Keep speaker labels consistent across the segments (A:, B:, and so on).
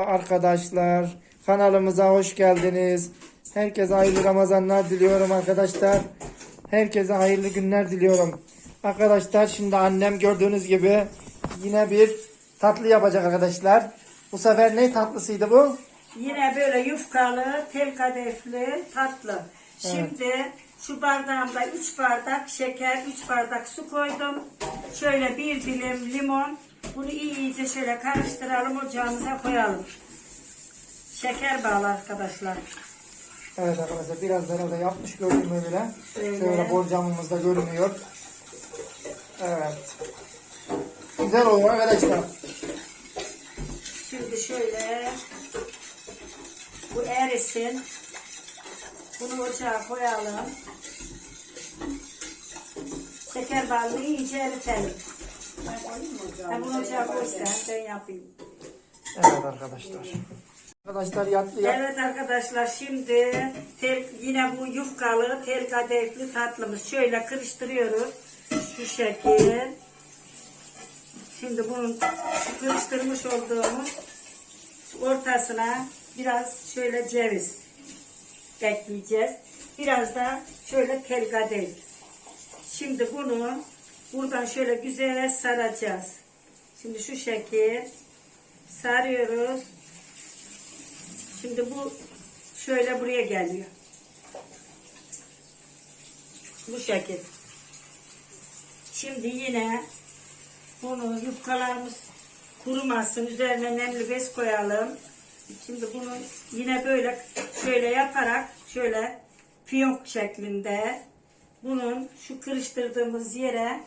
A: arkadaşlar. Kanalımıza hoş geldiniz. Herkese hayırlı Ramazanlar diliyorum arkadaşlar. Herkese hayırlı günler diliyorum. Arkadaşlar şimdi annem gördüğünüz gibi yine bir tatlı yapacak arkadaşlar. Bu sefer ne tatlısıydı bu?
B: Yine böyle yufkalı, tel kadefli, tatlı. Şimdi şu bardağımda 3 bardak şeker, 3 bardak su koydum. Şöyle bir dilim limon. Bunu iyice şöyle karıştıralım, ocağımıza koyalım. Şeker bağlı arkadaşlar.
A: Evet arkadaşlar biraz herhalde yapmış gördüğüm öyle.
B: Şöyle.
A: Şöyle borcamımız da görünüyor. Evet. Güzel oluyor arkadaşlar.
B: Şimdi şöyle bu erisin. Bunu ocağa koyalım. Şeker balını iyice eritelim. Ben bunu ocağa koy sen, ben yapayım.
A: Evet arkadaşlar. Arkadaşlar yattı yat.
B: Evet arkadaşlar şimdi tel, yine bu yufkalı tel kadayıflı tatlımız şöyle karıştırıyoruz. Şu şekil. Şimdi bunun şu karıştırmış olduğumuz ortasına biraz şöyle ceviz ekleyeceğiz. Biraz da şöyle tel kadayıf. Şimdi bunu buradan şöyle güzel saracağız. Şimdi şu şekil sarıyoruz. Şimdi bu şöyle buraya geliyor. Bu şekil. Şimdi yine bunu yufkalarımız kurumasın. Üzerine nemli bez koyalım. Şimdi bunu yine böyle şöyle yaparak şöyle fiyonk şeklinde bunun şu kırıştırdığımız yere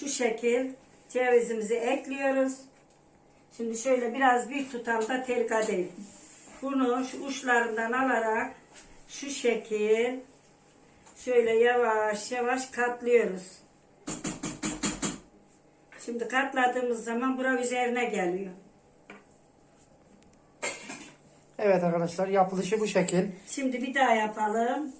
B: şu şekil cevizimizi ekliyoruz. Şimdi şöyle biraz bir tutam da tel kadayıf. Bunu şu uçlarından alarak şu şekil şöyle yavaş yavaş katlıyoruz. Şimdi katladığımız zaman bura üzerine geliyor.
A: Evet arkadaşlar yapılışı bu şekil.
B: Şimdi bir daha yapalım.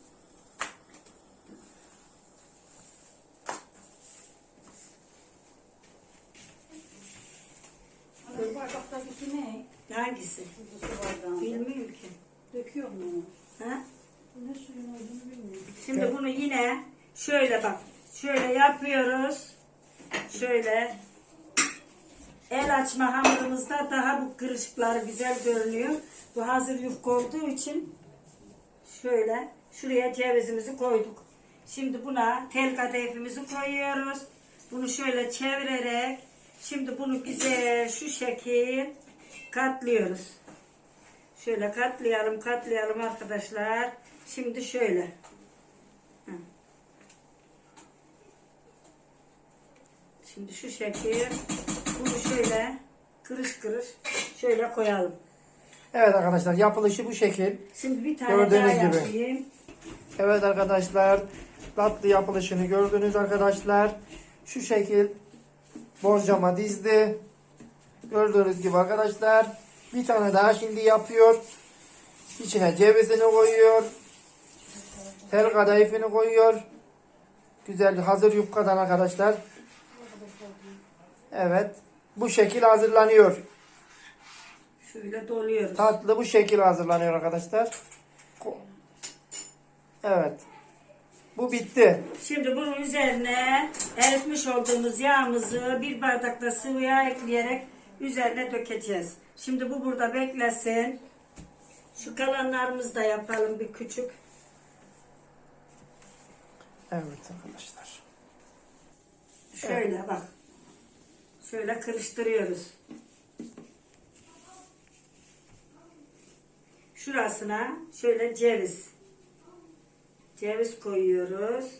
C: Bu bardaktaki ne?
B: Hangisi?
C: Bu su bardağında.
B: Bilmiyorum ki.
C: Döküyor mu?
B: Ha?
C: Bu ne suyun olduğunu bilmiyorum.
B: Şimdi bunu yine şöyle bak. Şöyle yapıyoruz. Şöyle el açma hamurumuzda daha bu kırışıkları güzel görünüyor. Bu hazır yufka olduğu için şöyle şuraya cevizimizi koyduk. Şimdi buna tel kadayıfımızı koyuyoruz. Bunu şöyle çevirerek şimdi bunu güzel şu şekil katlıyoruz. Şöyle katlayalım katlayalım arkadaşlar. Şimdi şöyle. Şimdi şu şekil bunu şöyle kırış kırış şöyle koyalım.
A: Evet arkadaşlar yapılışı bu şekil.
B: Şimdi bir tane
A: Gördüğünüz
B: daha
A: gibi.
B: yapayım.
A: Evet arkadaşlar tatlı yapılışını gördünüz arkadaşlar. Şu şekil borcama dizdi. Gördüğünüz gibi arkadaşlar. Bir tane daha şimdi yapıyor. İçine cevizini koyuyor. Tel kadayıfını koyuyor. Güzel hazır yufkadan arkadaşlar. Evet. Bu şekil hazırlanıyor.
B: Şöyle doluyoruz.
A: Tatlı bu şekil hazırlanıyor arkadaşlar. Evet. Bu bitti.
B: Şimdi bunun üzerine eritmiş olduğumuz yağımızı bir bardakta sıvı yağ ekleyerek üzerine dökeceğiz. Şimdi bu burada beklesin. Şu kalanlarımızı da yapalım bir küçük.
A: Evet arkadaşlar.
B: Şöyle bak. Şöyle kırıştırıyoruz. Şurasına şöyle ceviz. Ceviz koyuyoruz.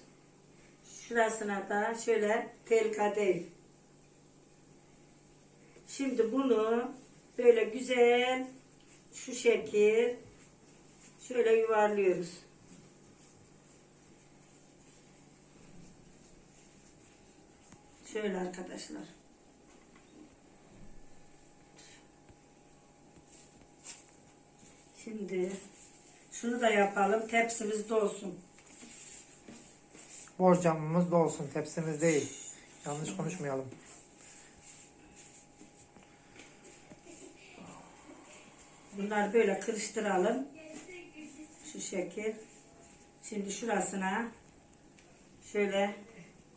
B: Şurasına da şöyle tel kadayıf. Şimdi bunu böyle güzel şu şekil şöyle yuvarlıyoruz. Şöyle arkadaşlar. Şimdi şunu da yapalım. Tepsimiz dolsun.
A: Borcamımız da olsun. Tepsimiz değil. Yanlış konuşmayalım.
B: Bunları böyle kırıştıralım. Şu şekil. Şimdi şurasına şöyle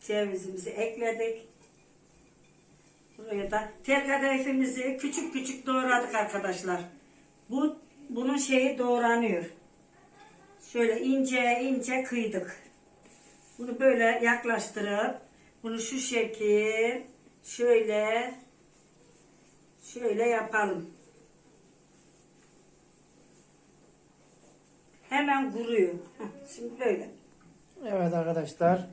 B: cevizimizi ekledik. Buraya da tel kadayıfımızı küçük küçük doğradık arkadaşlar. Bu bunun şeyi doğranıyor. Şöyle ince ince kıydık. Bunu böyle yaklaştırıp bunu şu şekil şöyle şöyle yapalım. Hemen kuruyor. Şimdi böyle.
A: Evet arkadaşlar.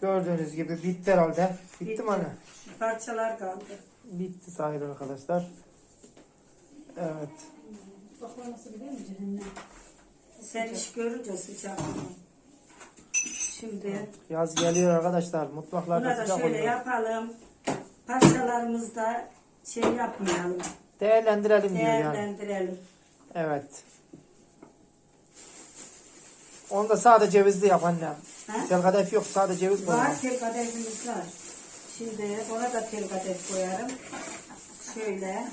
A: Gördüğünüz gibi bitti herhalde. Bitti mi anne?
B: Şu parçalar kaldı.
A: Bitti sayılır arkadaşlar. Evet.
C: Bakma nasıl biliyor musun cehennem?
B: Sen iş görünce sıcak. Şimdi
A: Yaz geliyor arkadaşlar. Mutfaklarda
B: buna da
A: sıcak
B: şöyle
A: oluyor.
B: yapalım. Parçalarımızda şey yapmayalım.
A: Değerlendirelim diyor yani.
B: Değerlendirelim.
A: Evet. Onu da sadece cevizli yap annem.
B: Ha?
A: Tel kadayıf yok sadece ceviz koy.
B: Var tel kadayıfımız var. Şimdi ona da tel kadayıf koyarım. Şöyle.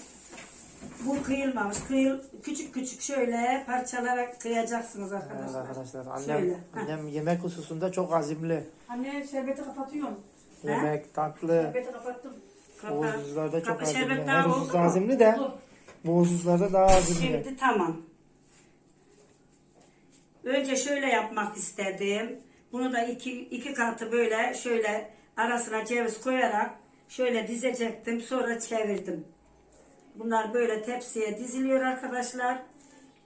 B: Bu kıyılmamış. Kıyıl, küçük küçük şöyle parçalara kıyacaksınız
A: Evet
B: arkadaşlar.
A: arkadaşlar. Annem,
B: Şöyle.
A: annem yemek hususunda çok azimli.
C: Anne şerbeti kapatıyorum.
B: Ha?
A: Yemek, tatlı.
C: Şerbeti kapattım.
A: Bu
B: Kapat.
A: hususlarda çok
B: Kapat,
A: azimli. Her hususta azimli de
C: Oldu.
A: bu hususlarda daha azimli.
B: Şimdi tamam. Önce şöyle yapmak istedim. Bunu da iki, iki katı böyle şöyle arasına ceviz koyarak şöyle dizecektim. Sonra çevirdim. Bunlar böyle tepsiye diziliyor arkadaşlar.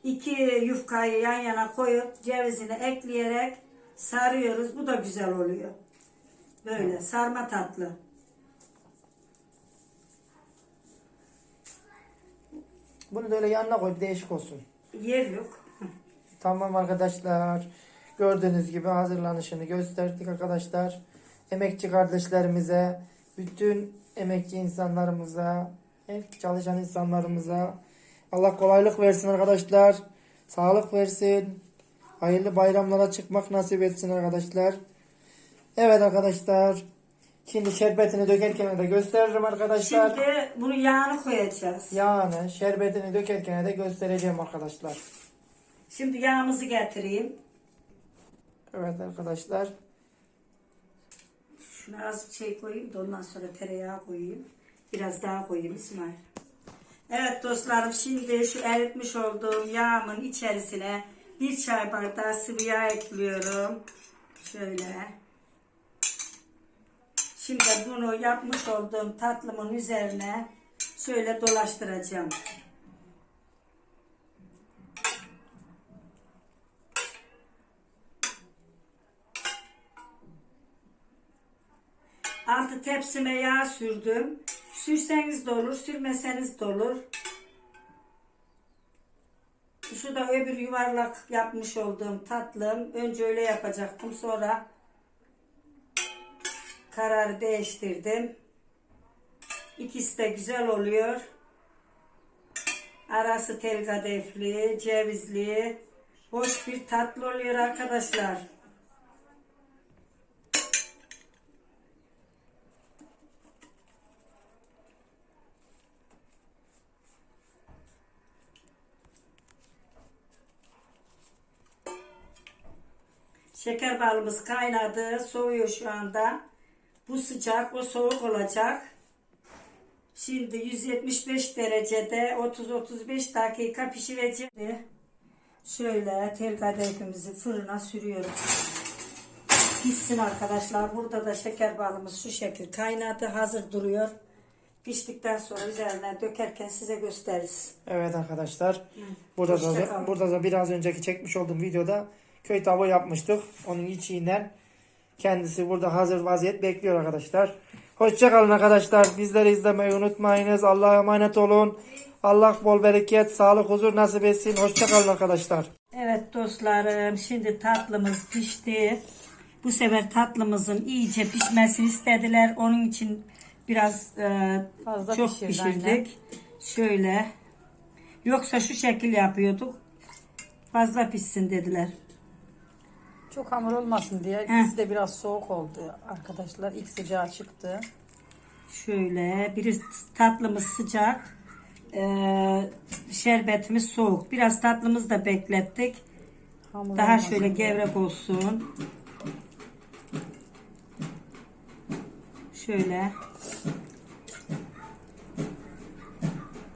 B: İki yufkayı yan yana koyup cevizini ekleyerek sarıyoruz. Bu da güzel oluyor. Böyle sarma tatlı.
A: Bunu da öyle yanına koy bir değişik olsun.
B: Yer yok.
A: Tamam arkadaşlar. Gördüğünüz gibi hazırlanışını gösterdik arkadaşlar. Emekçi kardeşlerimize, bütün emekçi insanlarımıza, hep çalışan insanlarımıza Allah kolaylık versin arkadaşlar. Sağlık versin. Hayırlı bayramlara çıkmak nasip etsin arkadaşlar. Evet arkadaşlar. Şimdi şerbetini dökerken de gösteririm arkadaşlar.
B: Şimdi bunu yağını koyacağız.
A: Yani şerbetini dökerken de göstereceğim arkadaşlar.
B: Şimdi yağımızı getireyim.
A: Evet arkadaşlar.
B: Şuna az şey koyayım da ondan sonra tereyağı koyayım. Biraz daha koyayım İsmail. Evet dostlarım şimdi şu eritmiş olduğum yağımın içerisine bir çay bardağı sıvı yağ ekliyorum. Şöyle. Şimdi bunu yapmış olduğum tatlımın üzerine şöyle dolaştıracağım. Altı tepsime yağ sürdüm. Sürseniz de olur, sürmeseniz de olur. Şu da öbür yuvarlak yapmış olduğum tatlım. Önce öyle yapacaktım. Sonra kararı değiştirdim. İkisi de güzel oluyor. Arası tel kadayıflı, cevizli. Hoş bir tatlı oluyor arkadaşlar. Şeker balımız kaynadı. Soğuyor şu anda. Bu sıcak, o soğuk olacak. Şimdi 175 derecede 30-35 dakika pişirecek. Şöyle tel kadayıfımızı fırına sürüyoruz. Pişsin arkadaşlar. Burada da şeker balımız şu şekil kaynadı. Hazır duruyor. Piştikten sonra üzerine dökerken size gösteririz.
A: Evet arkadaşlar. Burada
B: Hoşça
A: da
B: kalın.
A: burada da biraz önceki çekmiş olduğum videoda köy tavuğu yapmıştık. Onun içinden kendisi burada hazır vaziyet bekliyor arkadaşlar. Hoşçakalın arkadaşlar. Bizleri izlemeyi unutmayınız. Allah'a emanet olun. Allah bol bereket, sağlık, huzur nasip etsin. Hoşçakalın arkadaşlar.
B: Evet dostlarım şimdi tatlımız pişti. Bu sefer tatlımızın iyice pişmesini istediler. Onun için biraz e,
C: Fazla
B: çok
C: pişirdi
B: pişirdik.
C: anne.
B: Şöyle. Yoksa şu şekil yapıyorduk. Fazla pişsin dediler.
C: Çok hamur olmasın diye. İkisi de biraz soğuk oldu arkadaşlar. İlk sıcağı çıktı.
B: Şöyle bir tatlımız sıcak. Ee, şerbetimiz soğuk. Biraz tatlımızı da beklettik.
C: Hamur
B: Daha
C: olmasın
B: şöyle
C: diye.
B: gevrek olsun. Şöyle.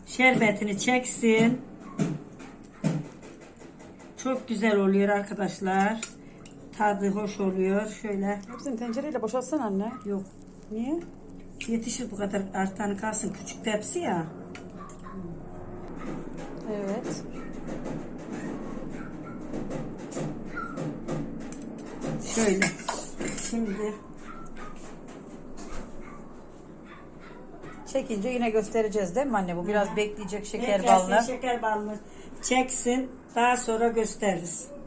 B: Şerbetini çeksin. Çok güzel oluyor arkadaşlar. Tadı hoş oluyor. Şöyle.
C: Hepsini tencereyle boşaltsana anne.
B: Yok.
C: Niye?
B: Yetişir bu kadar artan kalsın. Küçük tepsi ya.
C: Evet.
B: Şöyle. Şimdi
C: Çekince yine göstereceğiz değil mi anne? Bu biraz bekleyecek şeker
B: Beklesin,
C: ballı.
B: Şeker ballı. Çeksin. Daha sonra gösteririz.